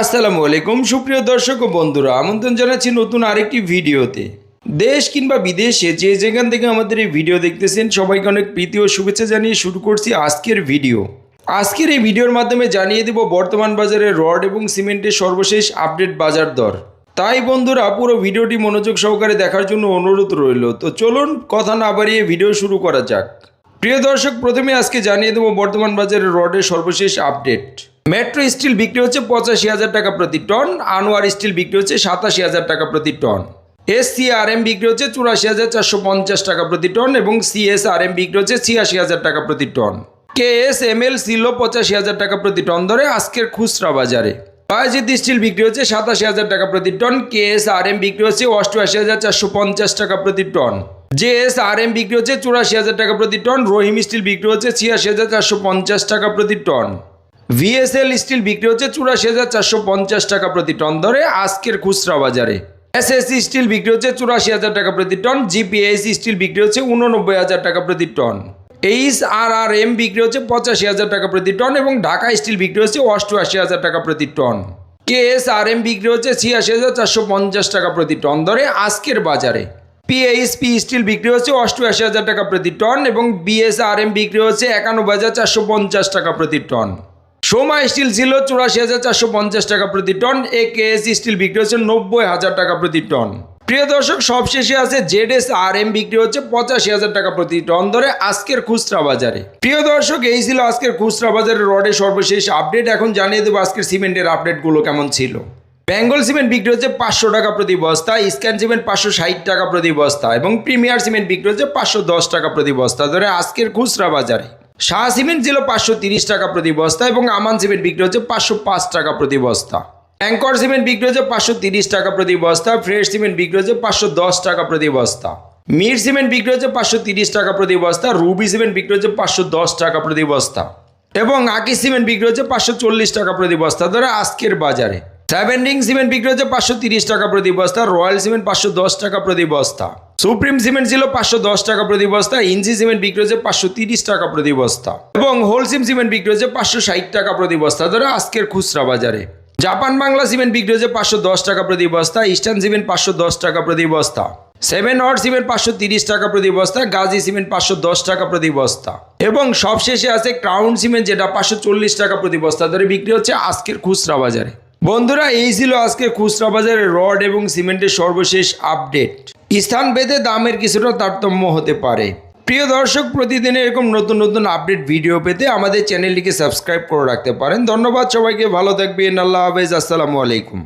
আসসালামু আলাইকুম, সুপ্রিয় দর্শক ও বন্ধুরা, আমন্ত্রণ জানাচ্ছি নতুন আরেকটি ভিডিওতে। দেশ কিংবা বিদেশে যে যেখান থেকে আমাদের এই ভিডিও দেখতেছেন, সবাইকে অনেক প্রীতি ও শুভেচ্ছা জানিয়ে শুরু করছি আজকের ভিডিও। আজকের এই ভিডিওর মাধ্যমে জানিয়ে দেব বর্তমান বাজারে রড এবং সিমেন্টের সর্বশেষ আপডেট বাজার দর। তাই বন্ধুরা, পুরো ভিডিওটি মনোযোগ সহকারে দেখার জন্য অনুরোধ রইল। তো চলুন, কথা না বাড়িয়ে ভিডিও শুরু করা যাক। প্রিয় দর্শক, প্রথমে আজকে জানিয়ে দেবো বর্তমান বাজারে রডের সর্বশেষ আপডেট। মেট্রো স্টিল বিক্রি হচ্ছে পঁচাশি হাজার টাকা প্রতি টন, আনোয়ার স্টিল বিক্রি হচ্ছে সাতাশি হাজার টাকা প্রতি ton. S C R M বিক্রি হচ্ছে চুরাশি হাজার চারশো পঞ্চাশ টাকা প্রতি টন এবং সিএস আর এম বিক্রি হচ্ছে ছিয়াশি হাজার টাকা প্রতি ton. K S M L সিলো পঁচাশি হাজার টাকা প্রতি টন ধরে আজকের খুচরা বাজারে। বায়োজিৎ স্টিল বিক্রি হচ্ছে সাতাশি হাজার টাকা প্রতি ton K S R M বিক্রি হচ্ছে অষ্টআশি হাজার চারশো পঞ্চাশ টাকা প্রতি ton. J S R M বিক্রি হচ্ছে চুরাশি হাজার টাকা প্রতি টন, রহিম স্টিল বিক্রি হচ্ছে ছিয়াশি হাজার চারশো পঞ্চাশ টাকা প্রতি টন। ভিএসএল স্টিল বিক্রি হচ্ছে চুরাশি হাজার চারশো পঞ্চাশ টাকা প্রতি টন ধরে আজকের খুচরা বাজারে। এসএসসি স্টিল বিক্রি হচ্ছে চুরাশি হাজার টাকা প্রতি টন জিপিএস স্টিল বিক্রি হচ্ছে উননব্বই হাজার টাকা প্রতি ton. H R R M বিক্রি হচ্ছে পঁচাশি হাজার টাকা প্রতি টন এবং ঢাকা স্টিল বিক্রি হচ্ছে অষ্টআশি হাজার টাকা প্রতি ton. K S R M বিক্রি হচ্ছে ছিয়াশি হাজার চারশো পঞ্চাশ টাকা প্রতি টন ধরে আজকের বাজারে। পিএইচপি স্টিল বিক্রি হচ্ছে অষ্টআশি হাজার টাকা প্রতি টন এবং বিএসআরএম বিক্রি হচ্ছে একানব্বই হাজার চারশো পঞ্চাশ টাকা প্রতি টন। সোমা স্টিল ছিল চুরাশি হাজার চারশো পঞ্চাশ টাকা প্রতি টন এ কেএস স্টিল বিক্রি হচ্ছে নব্বই হাজার টাকা প্রতি টন। প্রিয় দর্শক, সবশেষে আছে জেড এস আর এম বিক্রি হচ্ছে পঁচাশি হাজার টাকা প্রতি টন ধরে আজকের খুচরা বাজারে। প্রিয় দর্শক, এই ছিল আজকের খুচরা বাজারের রডের সর্বশেষ আপডেট। এখন জানিয়ে দেবো আজকের সিমেন্টের আপডেটগুলো কেমন ছিল। বেঙ্গল সিমেন্ট বিক্রি হচ্ছে পাঁচশো টাকা প্রতি বস্তা স্ক্যান সিমেন্ট পাঁচশো ষাট টাকা প্রতি বস্তা এবং প্রিমিয়ার সিমেন্ট বিক্রি হচ্ছে পাঁচশো দশ টাকা প্রতি বস্তা ধরে আজকের খুচরা বাজারে। শাহ সিমেন্ট ছিল পাঁচশো টাকা প্রতি বস্তা এবং আমান সিমেন্ট বিক্রি হচ্ছে পাঁচশো পাঁচ টাকা প্রতি বস্তা। অ্যাঙ্কর সিমেন্ট বিক্রি হচ্ছে পাঁচশো টাকা প্রতি বস্তা, ফ্রেশ সিমেন্ট বিক্রি হচ্ছে পাঁচশো দশ টাকা প্রতি বস্তা। মির সিমেন্ট বিক্রি হচ্ছে পাঁচশো টাকা প্রতি বস্তা, রুবি সিমেন্ট বিক্রি হচ্ছে পাঁচশো দশ টাকা প্রতি বস্তা। এবং আকি সিমেন্ট বিক্রি হচ্ছে পাঁচশো চল্লিশ টাকা প্রতি বস্তা। ধরে আজকের বাজারে সেভেন্টিং সিমেন্ট বিক্রি হচ্ছে পাঁচশো তিরিশ টাকা প্রতি বস্তা রয়্যাল সিমেন্ট পাঁচশো দশ টাকা প্রতি বস্তা সুপ্রিম সিমেন্ট ছিল পাঁচশো দশ টাকা প্রতি বস্তা ইঞ্জি সিমেন্ট বিক্রি হচ্ছে পাঁচশো তিরিশ টাকা প্রতি বস্তা এবং হোলসিম সিমেন্ট বিক্রি হচ্ছে পাঁচশো ষাট টাকা প্রতি বস্তা ধরো আজকের খুচরা বাজারে জাপান বাংলা সিমেন্ট বিক্রি হচ্ছে পাঁচশো দশ টাকা প্রতি বস্তা ইস্টার্ন সিমেন্ট পাঁচশো দশ টাকা প্রতি বস্তা সেভেন হট সিমেন্ট পাঁচশো তিরিশ টাকা প্রতি বস্তা গাজী সিমেন্ট পাঁচশো দশ টাকা প্রতি বস্তা এবং সবশেষে আছে ক্রাউন সিমেন্ট যেটা পাঁচশো চল্লিশ টাকা প্রতি বস্তা ধরে বিক্রি হচ্ছে আজকের খুচরা বাজারে বন্ধুরা, এই ছিল আজকে খুচরা বাজারে রড এবং সিমেন্টের সর্বশেষ আপডেট। স্থান ভেদে দামের কিছুটা তারতম্য হতে পারে। প্রিয় দর্শক প্রতিদিন এরকম নতুন নতুন আপডেট ভিডিও পেতে আমাদের চ্যানেলটিকে সাবস্ক্রাইব করে রাখতে পারেন। ধন্যবাদ সবাইকে, ভালো থাকবেন, আল্লাহ হাফেজ, আসসালামু আলাইকুম।